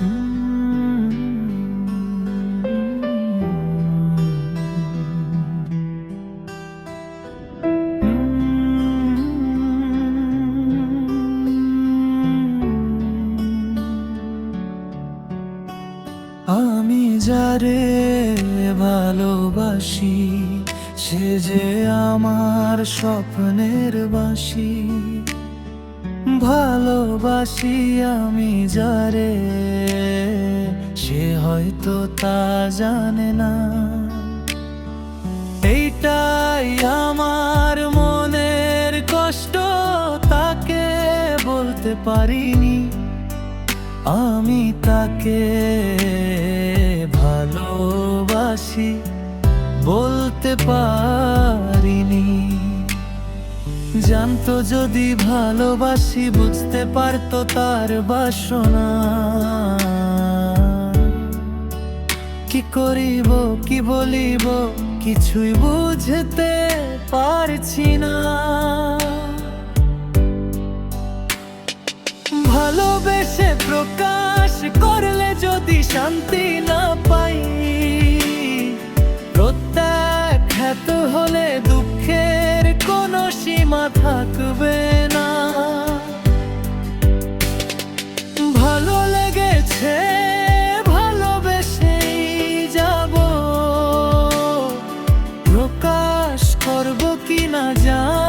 আমি যারে ভালোবাসি সে যে আমার স্বপ্নের বাসি। ভালোবাসি আমি যারে হয়তো তা জানে না। এইটাই আমার মনের কষ্ট, তাকে বলতে পারিনি। আমি তাকে ভালোবাসি, বলতে পারিনি। জানতো যদি ভালোবাসি, বুঝতে পারতো তার বাসনা। করিব, কি বলিব, কিছুই বুঝতে পারছি না। ভালোবেসে প্রকাশ করলে যদি শান্তি না পাই প্রত্যাখ্যাত হলে দুঃখের কোনো সীমা থাকবে না। ভালো লেগেছে না যায়